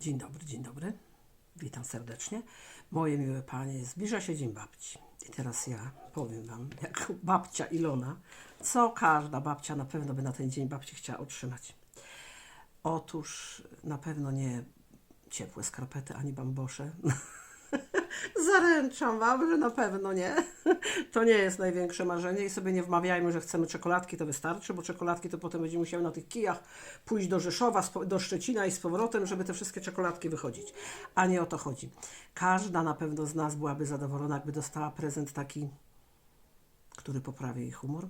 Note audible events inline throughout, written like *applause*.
Dzień dobry, dzień dobry. Witam serdecznie. Moje miłe panie, zbliża się Dzień Babci. I teraz ja powiem wam, jako *laughs* babcia Ilona, co każda babcia na pewno by na ten Dzień Babci chciała otrzymać. Otóż na pewno nie ciepłe skarpety ani bambosze. *laughs* Zaręczam wam, że na pewno nie. *laughs* To nie jest największe marzenie i sobie nie wmawiajmy, że chcemy czekoladki, to wystarczy, bo czekoladki to potem będziemy musiały na tych kijach pójść do Rzeszowa, do Szczecina i z powrotem, żeby te wszystkie czekoladki wychodzić. A nie o to chodzi. Każda na pewno z nas byłaby zadowolona, jakby dostała prezent taki, który poprawi jej humor.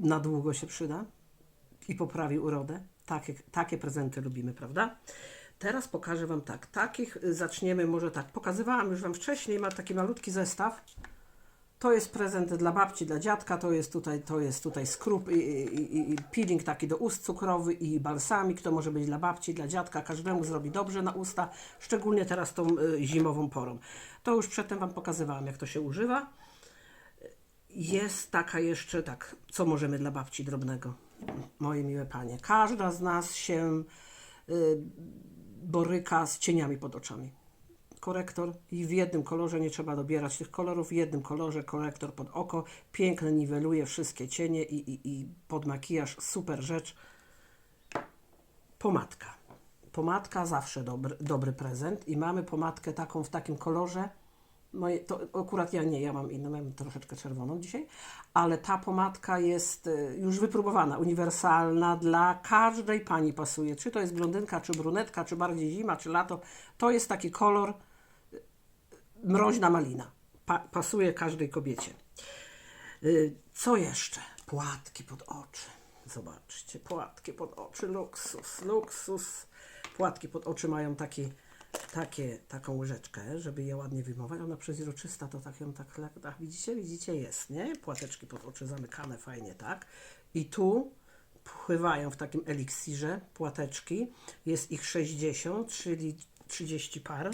Na długo się przyda i poprawi urodę. Takie, takie prezenty lubimy, prawda? Teraz pokażę Wam tak. Takich y, zaczniemy może tak. Pokazywałam już Wam wcześniej, ma taki malutki zestaw. To jest prezent dla babci, dla dziadka, to jest tutaj, to jest tutaj skrup i, i, i- peeling taki do ust cukrowy i balsamik, to może być dla babci, dla dziadka, każdemu zrobi dobrze na usta, szczególnie teraz tą y, zimową porą. To już przedtem Wam pokazywałam, jak to się używa. Jest taka jeszcze, tak, co możemy dla babci drobnego, moje miłe panie. Każda z nas się y, boryka z cieniami pod oczami. Korektor i w jednym kolorze nie trzeba dobierać tych kolorów, w jednym kolorze korektor pod oko, piękny, niweluje wszystkie cienie i, i, i pod makijaż, super rzecz. Pomadka. Pomadka zawsze dobry, dobry prezent i mamy pomadkę taką w takim kolorze. Moje, to akurat ja nie, ja mam inną, mam troszeczkę czerwoną dzisiaj, ale ta pomadka jest y, już wypróbowana, uniwersalna, dla każdej pani pasuje. Czy to jest blondynka, czy brunetka, czy bardziej zima, czy lato. To jest taki kolor y, mroźna malina. Pa, pasuje każdej kobiecie. Y, Co jeszcze? Płatki pod oczy. Zobaczcie, płatki pod oczy, luksus, luksus. Płatki pod oczy mają taki, takie, taką łyżeczkę, żeby je ładnie wyjmować. Ona przezroczysta, to tak ją tak, tak, widzicie, widzicie, jest, nie? Płateczki pod oczy zamykane fajnie, tak? I tu pływają w takim eliksirze płateczki. Jest ich 60, czyli 30 par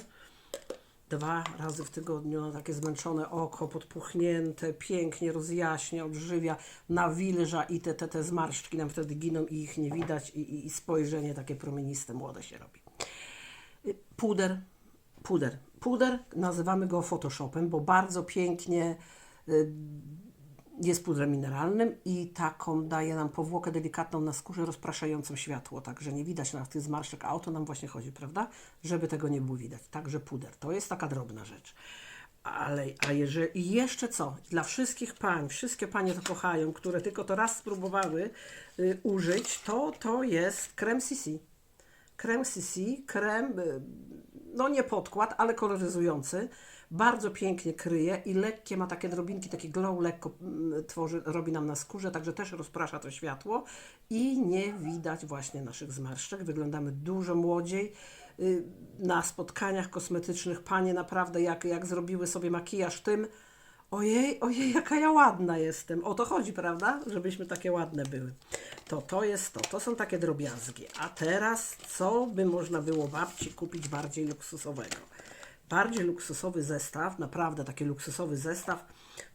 dwa razy w tygodniu na takie zmęczone oko, podpuchnięte, pięknie rozjaśnia, odżywia, nawilża i te, te, te zmarszczki nam wtedy giną i ich nie widać i, i, i spojrzenie takie promieniste, młode się robi. Puder, puder. Puder nazywamy go Photoshopem, bo bardzo pięknie y, jest pudrem mineralnym i taką daje nam powłokę delikatną na skórze, rozpraszającą światło, także nie widać na tych zmarszczek, a o to nam właśnie chodzi, prawda? Żeby tego nie było widać. Także puder, to jest taka drobna rzecz. Ale, a jeżeli, jeszcze co? Dla wszystkich pań, wszystkie panie to kochają, które tylko to raz spróbowały y, użyć, to to jest krem CC. Krem CC, krem, y, no nie podkład, ale koloryzujący. Bardzo pięknie kryje i lekkie ma takie drobinki, taki glow lekko mm, tworzy, robi nam na skórze, także też rozprasza to światło i nie widać właśnie naszych zmarszczek. Wyglądamy dużo młodziej. Y, Na spotkaniach kosmetycznych panie naprawdę jak, jak zrobiły sobie makijaż tym, Ojej, ojej, jaka ja ładna jestem. O to chodzi, prawda? Żebyśmy takie ładne były. To to jest to. To są takie drobiazgi. A teraz, co by można było babci kupić bardziej luksusowego? Bardziej luksusowy zestaw, naprawdę taki luksusowy zestaw,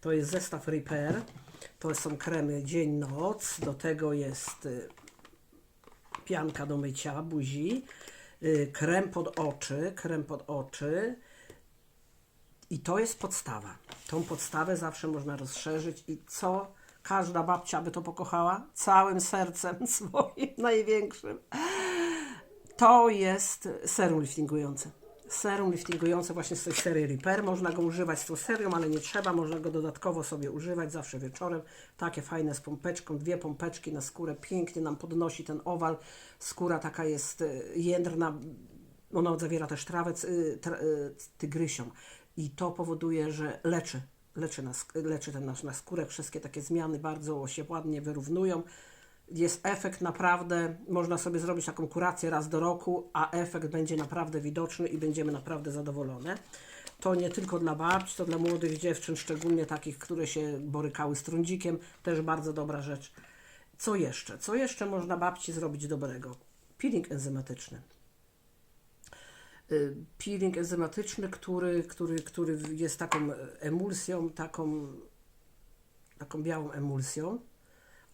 to jest zestaw Repair. To są kremy dzień-noc. Do tego jest y, pianka do mycia buzi, y, krem pod oczy, krem pod oczy, i to jest podstawa. Tą podstawę zawsze można rozszerzyć i co każda babcia by to pokochała? Całym sercem *laughs* swoim największym. To jest serum liftingujące. Serum liftingujące właśnie z tej serii Repair. Można go używać z tą serią, ale nie trzeba. Można go dodatkowo sobie używać zawsze wieczorem. Takie fajne z pompeczką, dwie pompeczki na skórę. Pięknie nam podnosi ten owal. Skóra taka jest y, jędrna. Ona zawiera też trawę y, y, tygrysią. I to powoduje, że leczy. Leczy, nas, leczy ten nasz na skórę. Wszystkie takie zmiany bardzo się ładnie wyrównują jest efekt naprawdę, można sobie zrobić taką kurację raz do roku, a efekt będzie naprawdę widoczny i będziemy naprawdę zadowolone. To nie tylko dla babci, to dla młodych dziewczyn, szczególnie takich, które się borykały z trądzikiem, też bardzo dobra rzecz. Co jeszcze? Co jeszcze można babci zrobić dobrego? Peeling enzymatyczny. Y, Peeling enzymatyczny, który, który, który jest taką emulsją, taką, taką białą emulsją.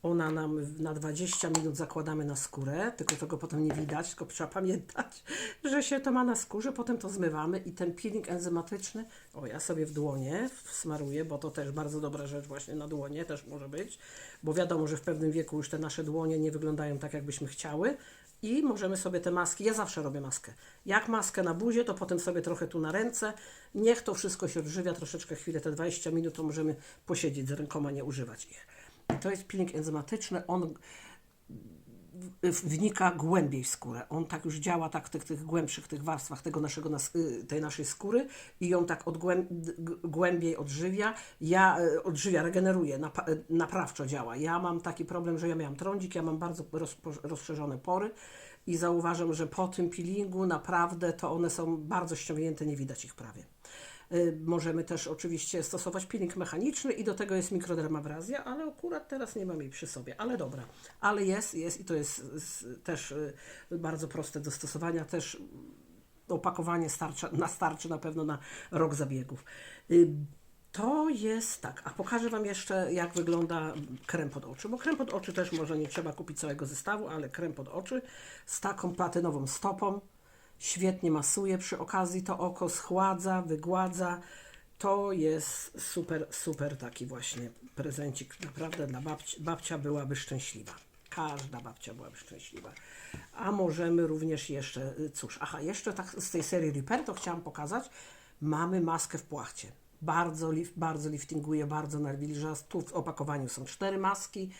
Ona nam na 20 minut zakładamy na skórę, tylko tego potem nie widać, tylko trzeba pamiętać, *laughs* że się to ma na skórze, potem to zmywamy i ten peeling enzymatyczny, o ja sobie w dłonie smaruję, bo to też bardzo dobra rzecz właśnie na dłonie też może być, bo wiadomo, że w pewnym wieku już te nasze dłonie nie wyglądają tak, jakbyśmy chciały i możemy sobie te maski, ja zawsze robię maskę. Jak maskę na buzie, to potem sobie trochę tu na ręce. Niech to wszystko się odżywia troszeczkę chwilę, te 20 minut, to możemy posiedzieć z rękoma, nie używać ich. I to jest peeling enzymatyczny, on wnika głębiej w skórę. On tak już działa tak w tych, tych głębszych tych warstwach tego naszego, nas, y, tej naszej skóry i ją tak od głęb, g- głębiej odżywia. Ja y, odżywia, regeneruje, napa, y, naprawczo działa. Ja mam taki problem, że ja miałam trądzik, ja mam bardzo rozszerzone pory i zauważam, że po tym peelingu naprawdę to one są bardzo ściągnięte, nie widać ich prawie. Y, Możemy też oczywiście stosować peeling mechaniczny i do tego jest mikrodermabrazja, ale akurat teraz nie mam jej przy sobie, ale dobra. Ale jest, jest i to jest też y, bardzo proste do stosowania, też opakowanie starcza, na starczy na pewno na rok zabiegów. Y, To jest tak, a pokażę Wam jeszcze jak wygląda krem pod oczy, bo krem pod oczy też może nie trzeba kupić całego zestawu, ale krem pod oczy z taką platynową stopą, świetnie masuje przy okazji to oko, schładza, wygładza. To jest super, super taki właśnie prezencik. Naprawdę dla babci, babcia byłaby szczęśliwa. Każda babcia byłaby szczęśliwa. A możemy również jeszcze, y, cóż, aha, jeszcze tak z tej serii Repair to chciałam pokazać. Mamy maskę w płachcie. Bardzo, bardzo liftinguje, bardzo nawilża. Tu w opakowaniu są cztery maski.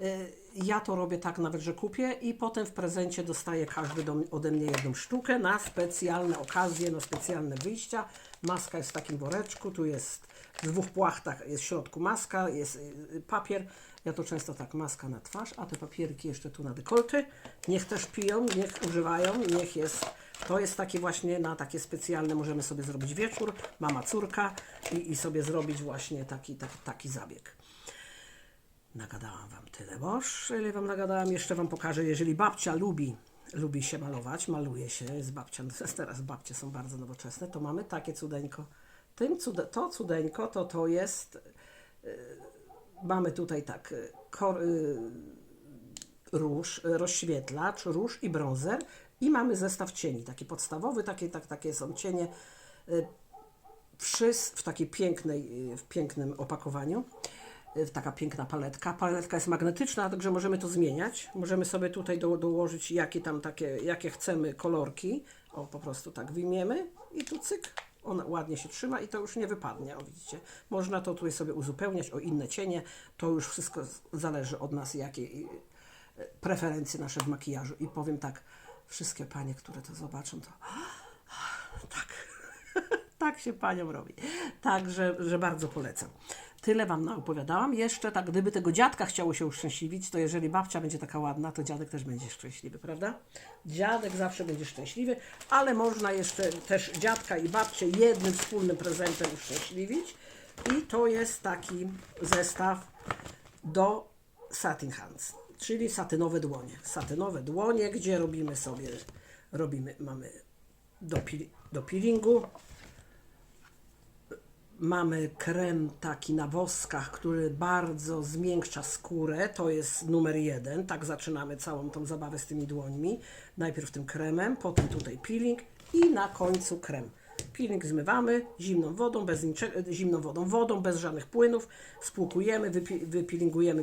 Y, Ja to robię tak nawet, że kupię i potem w prezencie dostaje każdy do, ode mnie jedną sztukę na specjalne okazje, na specjalne wyjścia. Maska jest w takim woreczku, tu jest w dwóch płachtach, jest w środku maska, jest y, y, papier. Ja to często tak, maska na twarz, a te papierki jeszcze tu na dekolty. Niech też piją, niech używają, niech jest... To jest takie właśnie na takie specjalne, możemy sobie zrobić wieczór, mama, córka i, i sobie zrobić właśnie taki, taki, taki zabieg. Nagadałam Wam tyle, bo ile Wam nagadałam, jeszcze Wam pokażę, jeżeli babcia lubi, lubi się malować, maluje się, jest babcia, *laughs* teraz babcie są bardzo nowoczesne, to mamy takie cudeńko. Tym cude, to cudeńko, to to jest, y, mamy tutaj tak, y, kor, y, róż, y, rozświetlacz, róż i brązer i mamy zestaw cieni, taki podstawowy, takie, tak, takie są cienie, y, wszys w takiej pięknej, y, w pięknym opakowaniu. Y, Taka piękna paletka. Paletka jest magnetyczna, także możemy to zmieniać. Możemy sobie tutaj do, dołożyć jakie tam takie, jakie chcemy kolorki. O, po prostu tak wyjmiemy i tu cyk. Ona ładnie się trzyma i to już nie wypadnie, o widzicie. Można to tutaj sobie uzupełniać o inne cienie. To już wszystko zależy od nas, jakie y, preferencje nasze w makijażu. I powiem tak, wszystkie panie, które to zobaczą, to tak, *laughs* tak się paniom robi. Także, że bardzo polecam. Tyle Wam opowiadałam. Jeszcze tak, gdyby tego dziadka chciało się uszczęśliwić, to jeżeli babcia będzie taka ładna, to dziadek też będzie szczęśliwy, prawda? Dziadek zawsze będzie szczęśliwy, ale można jeszcze też dziadka i babcię jednym wspólnym prezentem uszczęśliwić. I to jest taki zestaw do satin hands, czyli satynowe dłonie. Satynowe dłonie, gdzie robimy sobie, robimy, mamy do, do peelingu, Mamy krem taki na woskach, który bardzo zmiękcza skórę. To jest numer jeden. Tak zaczynamy całą tą zabawę z tymi dłońmi. Najpierw tym kremem, potem tutaj peeling i na końcu krem. Peeling zmywamy zimną wodą, bez niczego, zimną wodą, wodą, bez żadnych płynów. Spłukujemy, wypi,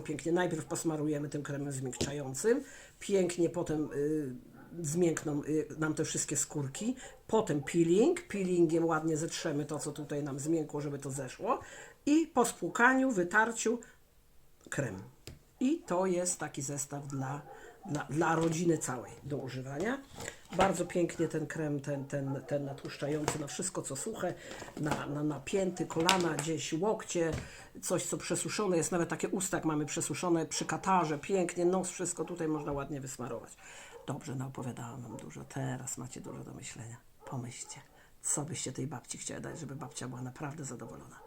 pięknie. Najpierw posmarujemy tym kremem zmiękczającym. Pięknie potem y, zmiękną y, nam te wszystkie skórki. Potem peeling. Peelingiem ładnie zetrzemy to, co tutaj nam zmiękło, żeby to zeszło. I po spłukaniu, wytarciu krem. I to jest taki zestaw dla, dla, dla rodziny całej do używania. Bardzo pięknie ten krem, ten, ten, ten natłuszczający na wszystko, co suche, na, na, na pięty, kolana, gdzieś łokcie, coś, co przesuszone jest, nawet takie usta, jak mamy przesuszone przy katarze, pięknie, nos, wszystko tutaj można ładnie wysmarować. Dobrze, naopowiadałam Wam dużo, teraz macie dużo do myślenia. Pomyślcie, co byście tej babci chcieli dać, żeby babcia była naprawdę zadowolona.